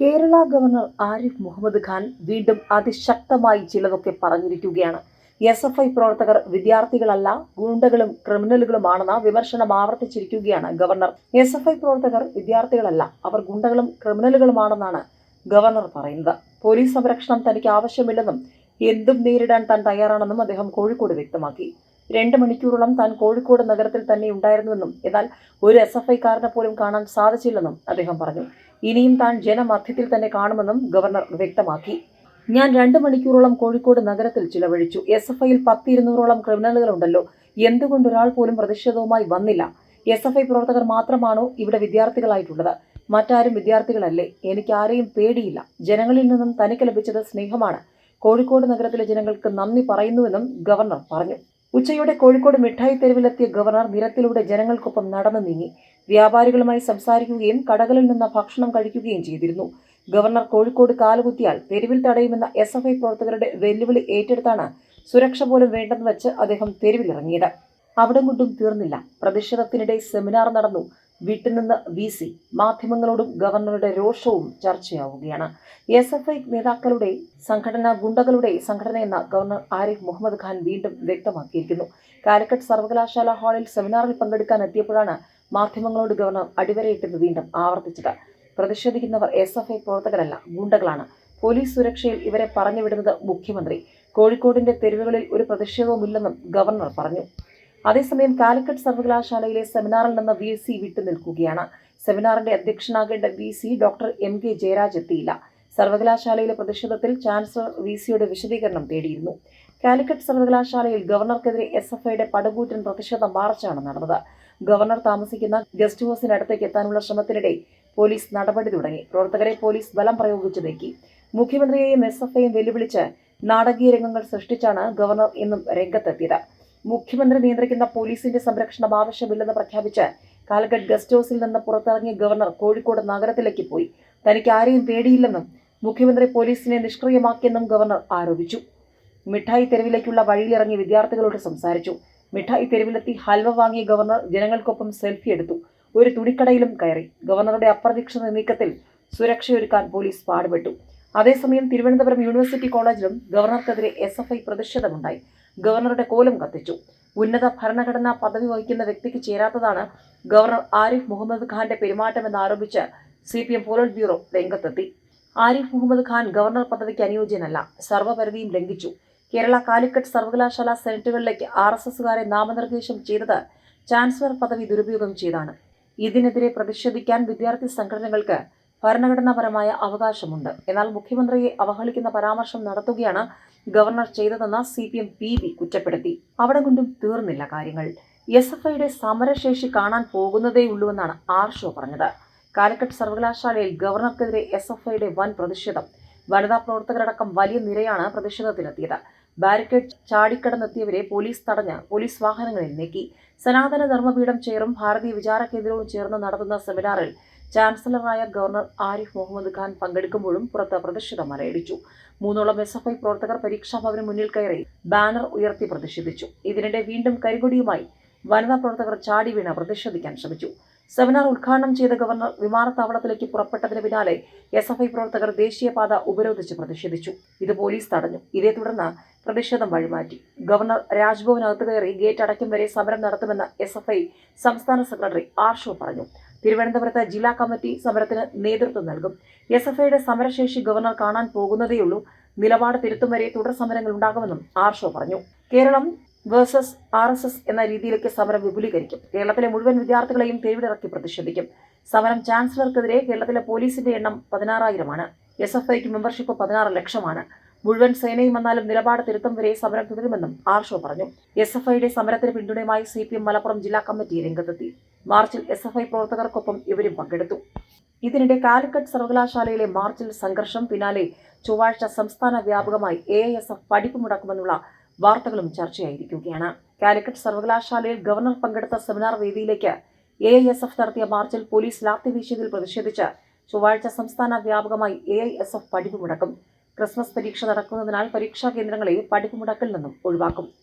Kerala governor Arif Muhammad Khan വീണ്ടും അതിശക്തമായി ചിലതൊക്കെ പറഞ്ഞിരിക്കുകയാണ്. എസ് എഫ് ഐ പ്രവർത്തകർ വിദ്യാർത്ഥികളല്ല ഗുണ്ടകളും ക്രിമിനലുകളുമാണെന്ന വിമർശനം ആവർത്തിച്ചിരിക്കുകയാണ് ഗവർണർ. എസ് എഫ് ഐ പ്രവർത്തകർ വിദ്യാർത്ഥികളല്ല അവർ ഗുണ്ടകളും ക്രിമിനലുകളുമാണെന്നാണ് ഗവർണർ പറയുന്നത്. പോലീസ് സംരക്ഷണം തനിക്ക് ആവശ്യമില്ലെന്നും എന്തും നേരിടാൻ താൻ തയ്യാറാണെന്നും അദ്ദേഹം കോഴിക്കോട് വ്യക്തമാക്കി. രണ്ട് മണിക്കൂറോളം താൻ കോഴിക്കോട് നഗരത്തിൽ തന്നെ ഉണ്ടായിരുന്നുവെന്നും എന്നാൽ ഒരു എസ് എഫ് ഐക്കാരനെ പോലും കാണാൻ സാധിച്ചില്ലെന്നും അദ്ദേഹം പറഞ്ഞു. ഇനിയും താൻ ജനമധ്യത്തിൽ തന്നെ കാണുമെന്നും ഗവർണർ വ്യക്തമാക്കി. ഞാൻ രണ്ട് മണിക്കൂറോളം കോഴിക്കോട് നഗരത്തിൽ ചിലവഴിച്ചു. എസ് എഫ് ഐയിൽ പത്തിരുന്നൂറോളം ക്രിമിനലുകളുണ്ടല്ലോ. എന്തുകൊണ്ട് ഒരാൾ പോലും പ്രതിഷേധവുമായി വന്നില്ല? എസ് എഫ് ഐ പ്രവർത്തകർ മാത്രമാണോ ഇവിടെ വിദ്യാർത്ഥികളായിട്ടുള്ളത്? മറ്റാരും വിദ്യാർത്ഥികളല്ലേ? എനിക്ക് ആരെയും പേടിയില്ല. ജനങ്ങളിൽ നിന്നും തനിക്ക് ലഭിച്ചത് സ്നേഹമാണ്. കോഴിക്കോട് നഗരത്തിലെ ജനങ്ങൾക്ക് നന്ദി പറയുന്നുവെന്നും ഗവർണർ പറഞ്ഞു. ഉച്ചയോടെ കോഴിക്കോട് മിഠായി തെരുവിലെത്തിയ ഗവർണർ നിരത്തിലൂടെ ജനങ്ങൾക്കൊപ്പം നടന്നു നീങ്ങി. വ്യാപാരികളുമായി സംസാരിക്കുകയും കടകളിൽ നിന്ന് ഭക്ഷണം കഴിക്കുകയും ചെയ്തിരുന്നു. ഗവർണർ കോഴിക്കോട് കാലുകുത്തിയാൽ തെരുവിൽ തടയുമെന്ന എസ് എഫ് ഐ പ്രവർത്തകരുടെ വെല്ലുവിളി ഏറ്റെടുത്താണ് സുരക്ഷ പോലും വേണ്ടെന്ന് വെച്ച് അദ്ദേഹം തെരുവിലിറങ്ങിയത്. അവിടം കൊണ്ടും തീർന്നില്ല. പ്രതിഷേധത്തിനിടെ സെമിനാർ നടന്നു. വീട്ടിൽ വി സി മാധ്യമങ്ങളോടും ഗവർണറുടെ രോഷവും ചർച്ചയാവുകയാണ്. എസ് എഫ് ഐ നേതാക്കളുടെ സംഘടന ഗുണ്ടകളുടെ സംഘടനയെന്ന ഗവർണർ ആരിഫ് മുഹമ്മദ് ഖാൻ വീണ്ടും വ്യക്തമാക്കിയിരിക്കുന്നു. കാലിക്കറ്റ് സർവകലാശാല ഹാളിൽ സെമിനാറിൽ പങ്കെടുക്കാൻ എത്തിയപ്പോഴാണ് മാധ്യമങ്ങളോട് ഗവർണർ അടിവരയിട്ടെന്ന് വീണ്ടും ആവർത്തിച്ചത്. പ്രതിഷേധിക്കുന്നവർ എസ് എഫ് ഐ പ്രവർത്തകരല്ല ഗുണ്ടകളാണ്. പോലീസ് സുരക്ഷയിൽ ഇവരെ പറഞ്ഞുവിടുന്നത് മുഖ്യമന്ത്രി. കോഴിക്കോടിന്റെ തെരുവുകളിൽ ഒരു പ്രതിഷേധവുമില്ലെന്നും ഗവർണർ പറഞ്ഞു. അതേസമയം കാലിക്കറ്റ് സർവകലാശാലയിലെ സെമിനാറിൽ നിന്ന് വി സി വിട്ടുനിൽക്കുകയാണ് സെമിനാറിന്റെ അധ്യക്ഷനാകേണ്ട V C doctor M K Jayaraj എത്തിയില്ല. സർവകലാശാലയിലെ പ്രതിഷേധത്തിൽ ചാൻസലർ വി സിയുടെ വിശദീകരണം തേടിയിരുന്നു. കാലിക്കറ്റ് സർവകലാശാലയിൽ ഗവർണർക്കെതിരെ എസ് എഫ് ഐയുടെ പടുകൂറ്റൻ പ്രതിഷേധ മാർച്ചാണ് നടന്നത്. ഗവർണർ താമസിക്കുന്ന ഗസ്റ്റ് ഹൗസിനടുത്തേക്ക് എത്താനുള്ള ശ്രമത്തിനിടെ പോലീസ് നടപടി തുടങ്ങി. പ്രവർത്തകരെ പോലീസ് ബലം പ്രയോഗിച്ചു നീക്കി. മുഖ്യമന്ത്രിയെയും എസ് എഫ് ഐയും വെല്ലുവിളിച്ച് നാടകീയ രംഗങ്ങൾ സൃഷ്ടിച്ചാണ് ഗവർണർ ഇന്നും രംഗത്തെത്തിയത്. മുഖ്യമന്ത്രി നിയന്ത്രിക്കുന്ന പോലീസിന്റെ സംരക്ഷണം ആവശ്യമില്ലെന്ന് പ്രഖ്യാപിച്ച് കാലിക്കറ്റ് ഗസ്റ്റ് ഹൗസിൽ നിന്ന് പുറത്തിറങ്ങിയ ഗവർണർ കോഴിക്കോട് നഗരത്തിലേക്ക് പോയി. തനിക്ക് ആരെയും പേടിയില്ലെന്നും മുഖ്യമന്ത്രി പോലീസിനെ നിഷ്ക്രിയമാക്കിയെന്നും ഗവർണർ ആരോപിച്ചു. മിഠായി തെരുവിലേക്കുള്ള വഴിയിലിറങ്ങി വിദ്യാർത്ഥികളോട് സംസാരിച്ചു. മിഠായി തെരുവിലെത്തി ഹൽവ വാങ്ങിയ ഗവർണർ ജനങ്ങൾക്കൊപ്പം സെൽഫി എടുത്തു. ഒരു തുണിക്കടയിലും കയറി. ഗവർണറുടെ അപ്രതീക്ഷിത നീക്കത്തിൽ സുരക്ഷയൊരുക്കാൻ പോലീസ് പാടുപെട്ടു. അതേസമയം തിരുവനന്തപുരം യൂണിവേഴ്സിറ്റി കോളേജിലും ഗവർണർക്കെതിരെ എസ് എഫ് ഐ പ്രതിഷേധമുണ്ടായി. ഗവർണറുടെ കോലം കത്തിച്ചു. ഉന്നത ഭരണഘടനാ പദവി വഹിക്കുന്ന വ്യക്തിക്ക് ചേരാത്തതാണ് ഗവർണർ ആരിഫ് മുഹമ്മദ് ഖാന്റെ പെരുമാറ്റമെന്ന് ആരോപിച്ച് C P M politburo രംഗത്തെത്തി. ആരിഫ് മുഹമ്മദ് ഖാൻ ഗവർണർ പദവിക്ക് അനുയോജ്യനല്ല സർവപരിധിയും ലംഘിച്ചു. കേരള കാലിക്കറ്റ് സർവകലാശാല സെനറ്റുകളിലേക്ക് ആർ എസ് എസുകാരെ നാമനിർദ്ദേശം ചെയ്തത് ചാൻസലർ പദവി ദുരുപയോഗം ചെയ്താണ്. ഇതിനെതിരെ പ്രതിഷേധിക്കാൻ വിദ്യാർത്ഥി സംഘടനകൾക്ക് ഭരണഘടനാപരമായ അവകാശമുണ്ട്. എന്നാൽ മുഖ്യമന്ത്രിയെ അവഹേളിക്കുന്ന പരാമർശം നടത്തുകയാണ് ഗവർണർ ചെയ്തതെന്ന് C P M P B കുറ്റപ്പെടുത്തി. അവിടെ കൊണ്ടും തീർന്നില്ല കാര്യങ്ങൾ. എസ് എഫ് ഐയുടെ സമരശേഷി കാണാൻ പോകുന്നതേയുള്ളൂവെന്നാണ് ആർ ഷോ പറഞ്ഞത്. കാലിക്കറ്റ് സർവകലാശാലയിൽ ഗവർണർക്കെതിരെ എസ് എഫ് ഐയുടെ വൻ പ്രതിഷേധം. വനിതാ പ്രവർത്തകരടക്കം വലിയ നിരയാണ് പ്രതിഷേധത്തിലെത്തിയത്. ബാരിക്കേഡ് ചാടിക്കടന്നെത്തിയവരെ പോലീസ് തടഞ്ഞ് പോലീസ് വാഹനങ്ങളിൽ നീക്കി. സനാതന ധർമ്മപീഠം ചെയറും ഭാരതീയ വിചാര കേന്ദ്രവും ചേർന്ന് നടത്തുന്ന സെമിനാറിൽ ചാൻസലറായ ഗവർണർ ആരിഫ് മുഹമ്മദ് ഖാൻ പങ്കെടുക്കുമ്പോഴും പുറത്ത് പ്രതിഷേധം അലയടിച്ചു മൂന്നോളം എസ് എഫ് ഐ പ്രവർത്തകർ പരീക്ഷാഭവന് മുന്നിൽ കയറി ബാനർ ഉയർത്തി പ്രതിഷേധിച്ചു. ഇതിനിടെ വീണ്ടും കരികൊടിയുമായി വനിതാ പ്രവർത്തകർ ചാടി വീണ പ്രതിഷേധിക്കാൻ ശ്രമിച്ചു. സെമിനാർ ഉദ്ഘാടനം ചെയ്ത ഗവർണർ വിമാനത്താവളത്തിലേക്ക് പുറപ്പെട്ടതിന് പിന്നാലെ എസ് എഫ് ഐ പ്രവർത്തകർ ദേശീയപാത ഉപരോധിച്ച് പ്രതിഷേധിച്ചു. ഇത് പോലീസ് തടഞ്ഞു. ഇതേ തുടർന്ന് പ്രതിഷേധം വഴിമാറ്റി. ഗവർണർ രാജ്ഭവനകത്ത് കയറി ഗേറ്റ് അടയ്ക്കും വരെ സമരം നടത്തുമെന്ന് എസ് എഫ് ഐ സംസ്ഥാന സെക്രട്ടറി ആർഷോ പറഞ്ഞു. തിരുവനന്തപുരത്ത് ജില്ലാ കമ്മിറ്റി സമരത്തിന് നേതൃത്വം നൽകും. എസ് എഫ് ഐയുടെ സമരശേഷി ഗവർണർ കാണാൻ പോകുന്നതേയുള്ളൂ. നിലപാട് തിരുത്തും വരെ തുടർ സമരങ്ങൾ ഉണ്ടാകുമെന്നും ആർഷോ പറഞ്ഞു. Keralam versus R S S എന്ന രീതിയിലേക്ക് സമരം വിപുലീകരിക്കും. കേരളത്തിലെ മുഴുവൻ വിദ്യാർത്ഥികളെയും തെരുവിലിറക്കി പ്രതിഷേധിക്കും. സമരം ചാൻസലർക്കെതിരെ കേരളത്തിലെ പോലീസിന്റെ എണ്ണം പതിനാറായിരമാണ്. എസ് എഫ് ഐക്ക് മെമ്പർഷിപ്പ് പതിനാറ് ലക്ഷമാണ്. മുഴുവൻ സേനയും വന്നാലും നിലപാട് തിരുത്തം വരെ സമരം തുടരുമെന്നും ആർഷോ പറഞ്ഞു. എസ് എഫ് ഐയുടെ സമരത്തിന് പിന്തുണയുമായി സി പി എം മലപ്പുറം ജില്ലാ കമ്മിറ്റി രംഗത്തെത്തി. മാർച്ചിൽ എസ് എഫ് ഐ പ്രവർത്തകർക്കൊപ്പം ഇവരും പങ്കെടുത്തു. ഇതിനിടെ കാലിക്കറ്റ് സർവകലാശാലയിലെ മാർച്ചിൽ സംഘർഷം പിന്നാലെ ചൊവ്വാഴ്ച സംസ്ഥാന വ്യാപകമായി എ ഐ എസ് എഫ് പഠിപ്പ് മുടക്കുമെന്നുള്ള വാർത്തകളും ചർച്ചയായിരിക്കുകയാണ്. കാലിക്കറ്റ് സർവകലാശാലയിൽ ഗവർണർ പങ്കെടുത്ത സെമിനാർ വേദിയിലേക്ക് എ ഐ എസ് എഫ് നടത്തിയ മാർച്ചിൽ പോലീസ് ലാത്തി വീശിയതിൽ പ്രതിഷേധിച്ച് ചൊവ്വാഴ്ച സംസ്ഥാന വ്യാപകമായി എ ഐ എസ് എഫ് പഠിപ്പ് മുടക്കും. ക്രിസ്മസ് പരീക്ഷ നടക്കുന്നതിനാൽ പരീക്ഷാ കേന്ദ്രങ്ങളെ പഠിപ്പ് മുടക്കിൽ നിന്നും ഒഴിവാക്കും.